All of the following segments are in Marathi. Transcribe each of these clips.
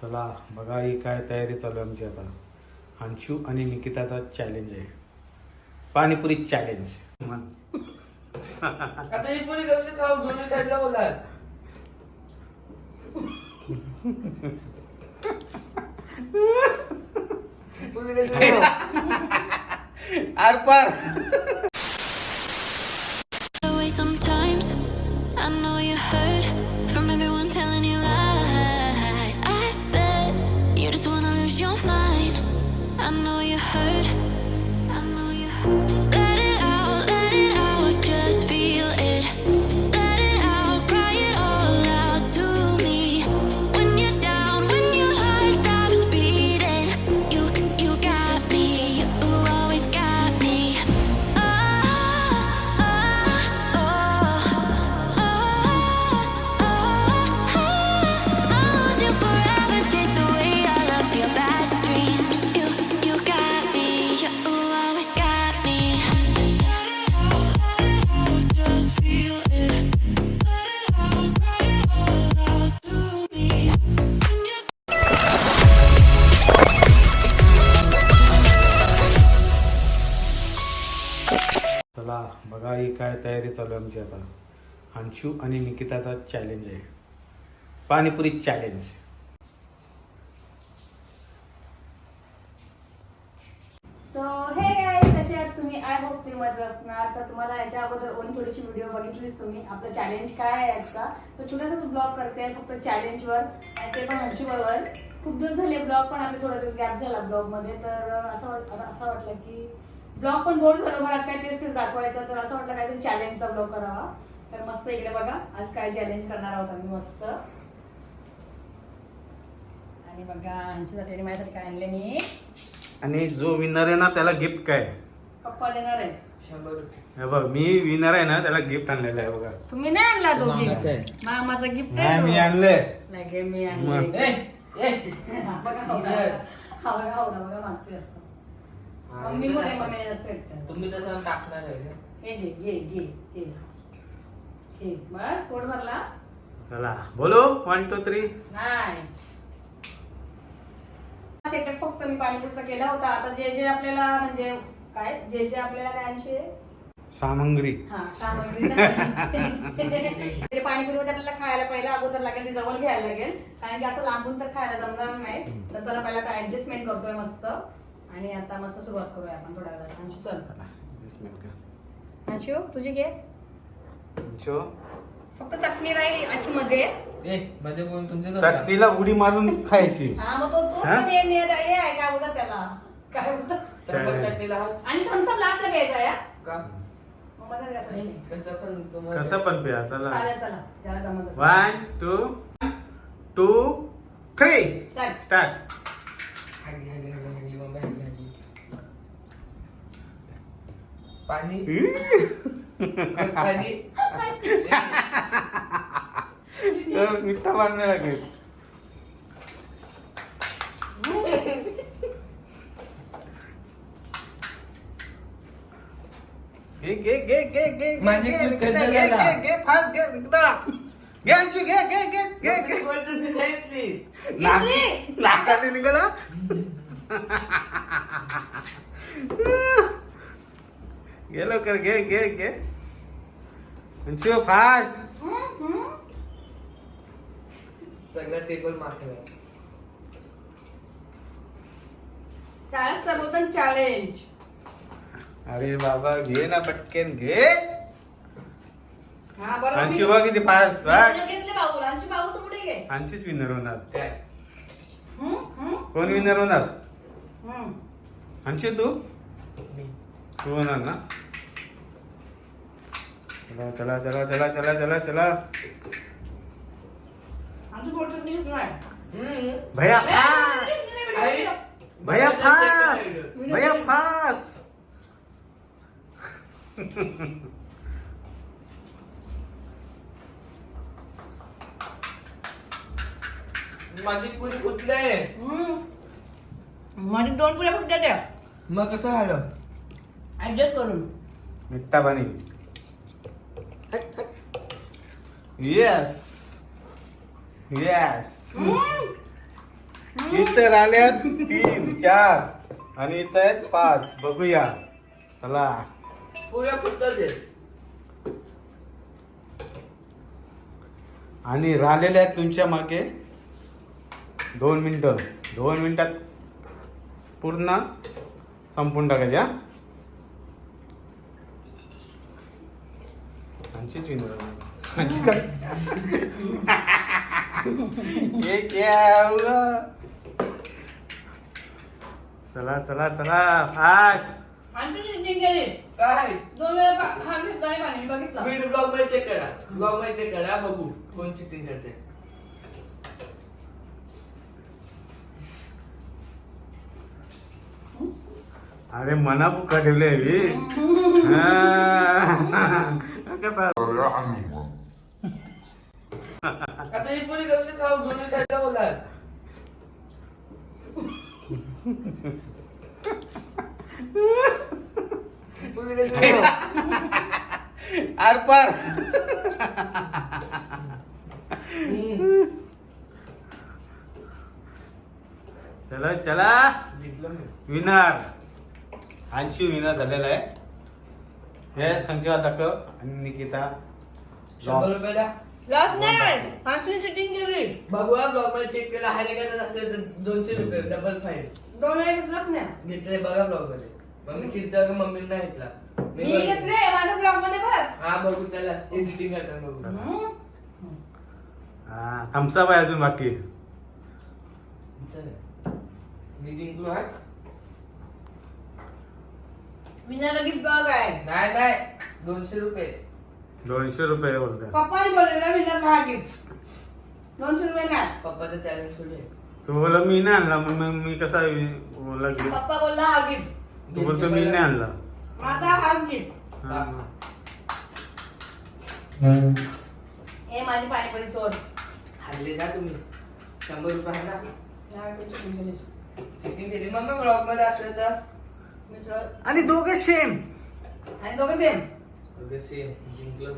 चला बघा ही काय तयारी चालू आहे आमची आता. अंशू आणि निकिताचा चॅलेंज आहे. पाणीपुरी चॅलेंज आता ही पुरी कशी खाऊ? दोन्ही साईडला बोला पुरी कशी खाऊ? बघा काय तयारी चालू आहे आमची आता? अंशू आणि निकिताचा चॅलेंज आहे. पाणीपुरी चॅलेंज सो हे कसे आहात तुम्ही? आय होप तुम्ही मजा असणार. तर तुम्हाला याच्या अगोदर ओन थोडीशी व्हिडिओ बघितलीच तुम्ही. आपलं चॅलेंज काय आहे याचा तर छोटासाच ब्लॉग करते. फक्त चॅलेंजवर आणि ते पण अंशू बरोबर खूप दिवस झाले ब्लॉग पण आम्ही थोडा दिवस गॅप झाला ब्लॉगमध्ये. तर असं असं वाटलं की ब्लॉग पण बोर झालं घरात काय तेच तेच दाखवायचं. तर असं वाटलं काहीतरी चॅलेंजचा ब्लॉग करावा. तर मस्त इकडे बघा आज काय चॅलेंज करणार आहोत आम्ही मस्त. आणि बघा हंशूसाठी आणि माझ्यासाठी काय आणले मी? आणि जो विनर आहे ना त्याला गिफ्ट काय? पप्पा देणार आहे. शंभर रुपये. हे बघ मी विनर आहे ना त्याला गिफ्ट आणलेलं आहे बघा. तुम्ही नाही आणला तो मामाचं आहे. गिफ्ट मामाचा गिफ्ट नाही मी आणले नाही मी. आणले ए, ए. बघा हा बघा हावडा बघा मागते असतं. मम्मी मोठे मम्मी असते तुम्ही तसं टाकणार आहे का? हे घे घे घे घे. घे. बस पोट भरला? चला. बोलो? वन टू थ्री नाही. सेटअप फक्त मी पाणीपुरचा केला होता. आता जे जे आपल्याला म्हणजे काय? जे जे आपल्याला काय आणशे सामग्री. हा सामग्री म्हणजे पाणीपुरीमध्ये आपल्याला खायला पहिला अगोदर लागेल ती जवळ घ्यायला लागेल. कारण की असं लांबून तर खायला जमणार नाही. तर चला पहिला काय ऍडजस्टमेंट करतोय मस्त. आणि आता मस्त सुरुवात करूया आपण थोड्या वेळात. अंशू चल. अंशू तुझी घे. अंशू फक्त चटणी राहील अशी मध्ये चटणीला उडी मारून खायची. हा मग तो तो हा? आहे काय बोलतात त्याला? काय बोलतात चटणीला आणि थम्सअप लास्टला प्यायचा या का? कसं पण तुम्हाला कसं पण पिया चला. One two two three start पाणी. पाणी. मिठ्ठा मारणे लागेल घे. घे घे घे घे माझी घे, घे, घे, फास्ट घे निकिता. घे अंशू घे घे घे घे घे. नाकाने निघाला? घे लवकर घे घे घे. अंशू फास्ट सगळं टेबल मागचं त्यालाच चॅलेंज अरे बाबा घे ना पटकन घे. हा बरोबर. अंशू बघ किती फास्ट घेतले बाबू अंशू बाबू तू कुठे घे? अंशीच विनर होणार. काय? हम्म, हम्म, कोण विनर होणार? हम्म. अंशू तू? मी. तू होणार ना? चला चला चला चला चला चला चला. भैया फास. भैया फास. भैया फास. माझी पुरी हम्म. माझी दोन पुऱ्या फुटल्या त्या. मग कसं झालं ऍडजस्ट करून. मिठ्ठा पाणी. येस येस हम्म. इथं आल्यात तीन चार आणि इथं आहेत पाच. बघूया. चला. पुऱ्या आणि राहिलेले आहेत तुमच्या मागे दोन मिनिटं. दोन मिनिटात पूर्ण संपून टाकायच्या आमचीच विनर आमची काय क्या हुआ? चला चला चला. फास्ट आणि तुझी चिटिंग केली काय? दोन वेळा पा- हा घेतला नाही पाणी बघितलं. व्हिडिओ ब्लॉगमध्ये चेक करा. ब्लॉगमध्ये चेक करा. बघू. कोण चिटिंग करते अरे मना बुका ठेवले कसा? आता ही पुरी कशी खाऊ? दोन्ही साईडला होणार पुरी कशी खाऊ? आरपार. हम्म. चला चला. जिंकलो मी विनर. अंशू विनर झालेला आहे. हे संजीवा दाखव आणि निकिता. शंभर loss. रुपयाला. लॉस नाही. पाचवी चिटिंग केली बघूया ब्लॉगमध्ये चेक केला हाय असेल तर दोनशे रुपये डबल फाईन दोन नाही. घेतले बघा ब्लॉगमध्ये मम्मी चिडता का मम्मीने नाही घेतला? मी मी बघ- घेतले माझ्या ब्लॉगमध्ये बघ. हा बघू चला. एडिटिंग करताना बघू. हम्म. हा थम्सअप आहे अजून बाकी. चला. मी जिंकलो हा. विनाला गिफ्ट बघ आहे नाही नाही. दोनशे रुपये. दोनशे रुपये बोलतोय. पप्पाने बोललेला विनाला हा गिफ्ट दोनशे रुपये नाही. पप्पाचं चॅलेंज सोडले तू बोला मी नाही आणला मग मग मी कसा बोला की? पप्पा बोलला हा गिफ्ट तू बोलतो मी नाही आणला. माझा हाच गिफ्ट हा. हे. माझी पाणीपुरी चोर हल्ले ना तुम्ही? शंभर रुपये आहे ना. चिटिंग केली मम्मी ब्लॉगमध्ये असलं तर? मी चोर. आणि दोघे सेम आणि दोघं सेम सेम जिंकलो.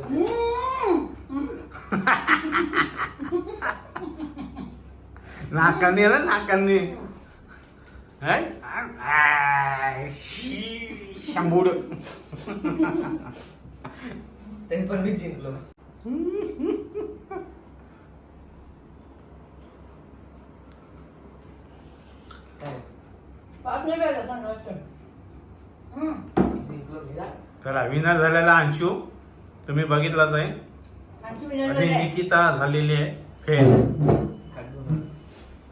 नाकांनी रे नाकांनी हाय? आय, शी, शंभूड तरी पण मी जिंकलो. जिंकलो मी ना चला विनर झालेला अंशू. तुम्ही बघितलाच आहे. आणि. निकिता झालेली आहे. फेल.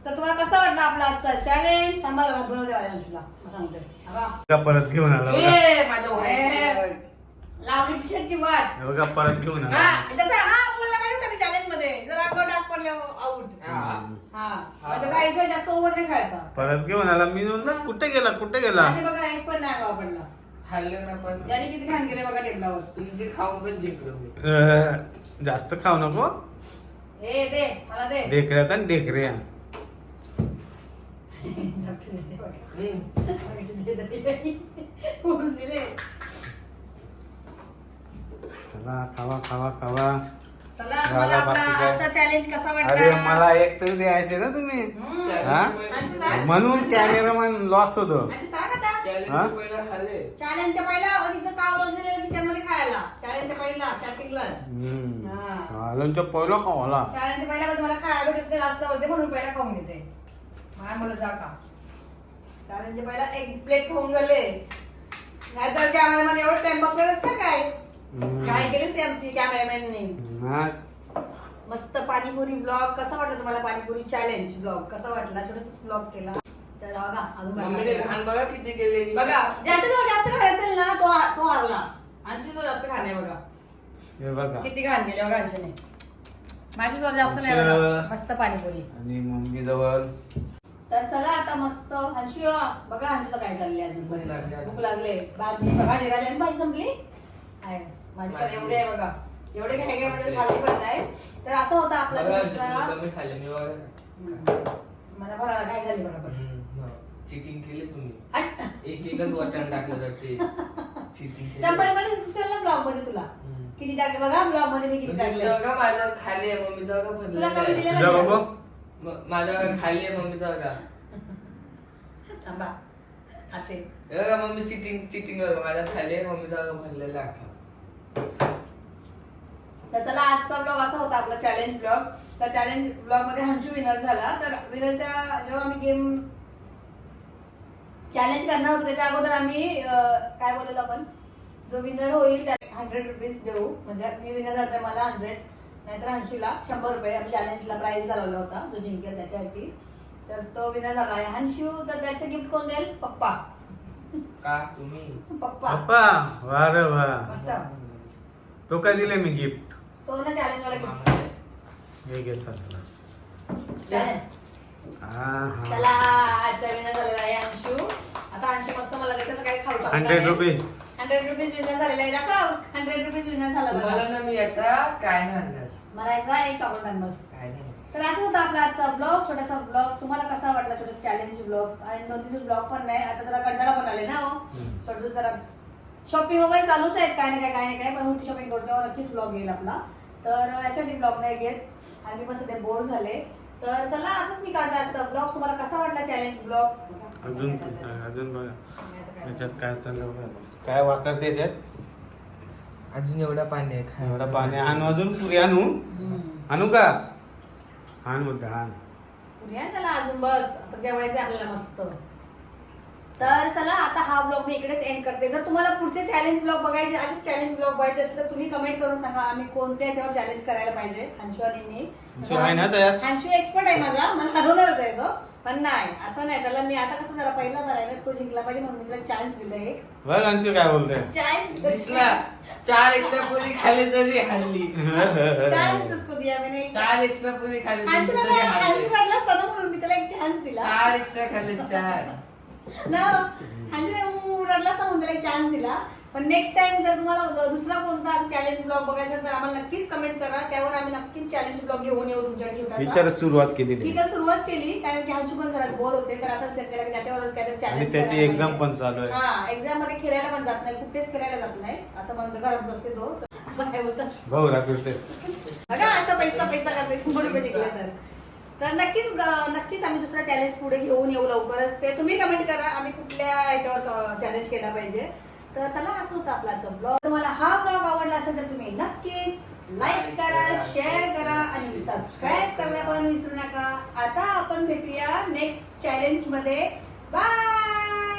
तर तुम्हाला कसा वाटला आपला आजचा चॅलेंज सांभाळ बनवते अंशूला. सांगते. हा परत घेऊन आला बघा. ए, माझं white ए. shirt. लावली टी शर्टची वाट. हे बघा परत घेऊन हा आला जसं हा बोलला पाहिजे होता मी चॅलेंजमध्ये. जर पडले आउट हा. हा. म्हणजे काय इथं जास्त ओव्हर नाही खायचा. परत घेऊन आला. मी म्हणलं कुठे गेला कुठे गेला? आणि बघा एक पण नाही गावा पडला खाल्लं ना पण. त्याने किती घाण केले बघा टेबलावर. तुमची खाऊन पण जिंकलो मी. अं, जास्त खाऊ नको. ए दे मला दे. डेकऱ्या तर डेकऱ्या झपटी दे बघा. हम्म. दे, दे, दे. म्हणून दिले. चला खावा खावा खावा. चला तुम्हाला आपला बाकी काय? आजचा चॅलेंज कसा अरे वाटला मला एक तरी द्यायचे ना तुम्ही? हम्म. हा? म्हणून कॅमेरामॅन लॉस होतो. सांग आता. हा? चॅलेंजच्या पहिला तिथं मध्ये खायला? चॅलेंजच्या पहिला स्टार्टिंगलाच हा. आलंच्या पहिला खावाला चॅलेंजच्या पहिला मध्ये मला खायला भेटत नाही जास्त होते म्हणून पहिला खाऊन घेते. माय मला जा का? चॅलेंजच्या पहिला एक प्लेट खाऊन नाहीतर कॅमेरामॅन एवढं टाइम बसलं नसतं काय? काय केलीस ते आमची कॅमेरामॅनने मस्त पाणीपुरी ब्लॉग कसा वाटला तुम्हाला पाणीपुरी चॅलेंज ब्लॉग कसा वाटला? छोटासा ब्लॉग केला. बघा अजून मम्मीने बघा. घाण बघा किती केली बघा ज्याचा जो जास्त खाय असेल ना तो हा- तो हारला. आणखी जो जास्त खाणे बघा. हे बघा. किती घाण केली बघा आणखीने माझी जो जास्त नाही बघा. मस्त पाणीपुरी. आणि मम्मी जवळ. तर चला आता मस्त. हंशी बघा हंशीचं काय चाललंय अजून. भूक लागली. भूक लागले. भाजी बघा निघाली आणि भाजी संपली. आहे. माझी पण भाजी. एवढी आहे बघा. एवढे काय काय म्हणजे खाल्ली पण नाही. तर असं होतं आपला बघा, छोटासा- तुम्ही कमी खाल्ले मी बघा हम्म. मला बघा काय झाली बरोबर. चिटिंग केली तुम्ही. एक एकच वाटण टाकलं तर ते चिटिंग शंभरमध्ये दिसेल ना ब्लॉगमध्ये तुला. किती टाकले बघा ब्लॉगमध्ये मी किती टाकले बघा माझं खाली आहे मम्मीचं बघा तुला कमी दिलेलं तुझ्या नाही. बघू म- माझ्या खाली आहे मम्मीचा बघा थांबा. खाते. बघा मम्मी चिटिंग चिटिंग बघा. माझ्या खाली आहे मम्मीचा भरलेला अख्खा तर चला आजचा ब्लॉग असा होता आपला चॅलेंज ब्लॉग तर चॅलेंज ब्लॉगमध्ये हंशू विनर झाला. तर विनरच्या जेव्हा आम्ही गेम चॅलेंज करणार होतो त्याच्या अगोदर आम्ही काय बोललो आपण? जो विनर होईल त्याला हंड्रेड रुपीज देऊ. म्हणजे मी विनर झाला तर मला हंड्रेड नाहीतर हंशूला शंभर रुपये आम्ही चॅलेंजला प्राईज लावला होता जो जिंकेल त्याच्यासाठी तर तो विनर झाला आहे. हंशू तर त्याचं गिफ्ट कोण देईल? पप्पा. का तुम्ही? पप्पा. पप्पा वा रे वा मस्त. तो काय दिले मी गिफ्ट तो ना चॅलेंज वाला गिफ्ट मामा आहे. हे घे चल. तुला चॅलेंज चला आजचा विनर झालेला आहे अंशू. आता अंशू मस्त मला त्याच्यात खाऊ hundred rupees hundred rupees winner झालेला आहे. दाखव. हंड्रेड रुपीज विनर झाला ना मी याचा काय नाही आणणार. मला याचा एक चॉकलेट आण बस. काय नाही तर असं होतं आपला आजचा ब्लॉग छोटासा ब्लॉग तुम्हाला कसा वाटला छोटा चॅलेंज ब्लॉग आणि दोन तीन दिवस ब्लॉग पण नाही. आता जरा कंटाळा पण आले ना हो. छोटं जरा शॉपिंग वगैरे चालूच आहेत. काय नाही काय काय नाही काय. पण मोठी शॉपिंग करतो. नक्कीच ब्लॉग येईल आपला. तर याच्यासाठी ब्लॉग नाही घेत. आणि मी पण सध्या बोर झाले. तर चला असंच मी काढला आजचा ब्लॉग तुम्हाला कसा वाटला चॅलेंज ब्लॉग अजून अजून बघा. याच्यात काय चाललं बघा. काय वाकर त्याच्यात अजून एवढा पाणी आहे. एवढा पाणी आणू अजून पुरी आणू? आणू का? आण बोलते आण. पुढे त्याला अजून बस. आता जेवायचं आपल्याला मस्त. तर चला आता हा ब्लॉग मी इकडेच एंड करते. जर तुम्हाला पुढचे चॅलेंज ब्लॉग बघायचे असे चॅलेंज ब्लॉग बघायचे असतील तर तुम्ही कमेंट करून सांगा आम्ही कोणत्या याच्यावर चॅलेंज करायला पाहिजे. अंशू आणि मी. अंशू आहे ना तयार? अंशू एक्सपर्ट आहे माझा. मला हरवणारच आहे तो. पण नाही असं नाही. त्याला मी आता कसं जरा पहिला भरायला तो जिंकला पाहिजे म्हणून मी त्याला चान्स दिला एक. बघ अंशू काय बोलतोय. चान्स दिसला. चार एक्स्ट्रा पुरी खाली तरी हल्ली. चान्स उसको दिया मैंने चार एक्स्ट्रा पुरी खाली अंशू. वाटलं असतं ना म्हणून मी त्याला एक चान्स दिला? चार एक्स्ट्रा खाल्ले चार. ना म्हणजे रडलाच ना म्हणून त्याला एक चान्स दिला. पण नेक्स्ट टाइम जर तुम्हाला दुसरा कोणता असं चॅलेंज ब्लॉग बघायचा तर आम्हाला नक्कीच कमेंट करा. त्यावर आम्ही नक्कीच चॅलेंज ब्लॉग घेऊन येऊ तुमच्याकडे छोटासा. सुरुवात केलेली ठीक आहे सुरुवात केली कारण की हंचू पण घरात बोर होते तर असं विचार केला की त्याच्यावरच आणि चॅलेंज त्याची एक्झाम पण चालू आहे. हा एक्झाममध्ये खेळायला पण जात नाही कुठेच खेळायला जात नाही. असं म्हणतो घरात असते तो. असं काय बोलतात भाऊ राखते बघा असं पैसा पैसा करते शंभर रुपये तर. तर नक्कीच नक्कीच आम्ही दुसरा चॅलेंज पुढे घेऊन येऊ लवकरच. ते तुम्ही कमेंट करा आम्ही कुठल्या ह्याच्यावर चॅलेंज केला पाहिजे. तर चला असं होतं आपला ब्लॉग तुम्हाला हा ब्लॉग आवडला असेल तर तुम्ही नक्कीच लाईक करा शेअर करा आणि सबस्क्राईब करायला पण विसरू नका. आता आपण भेटूया नेक्स्ट चॅलेंजमध्ये. बाय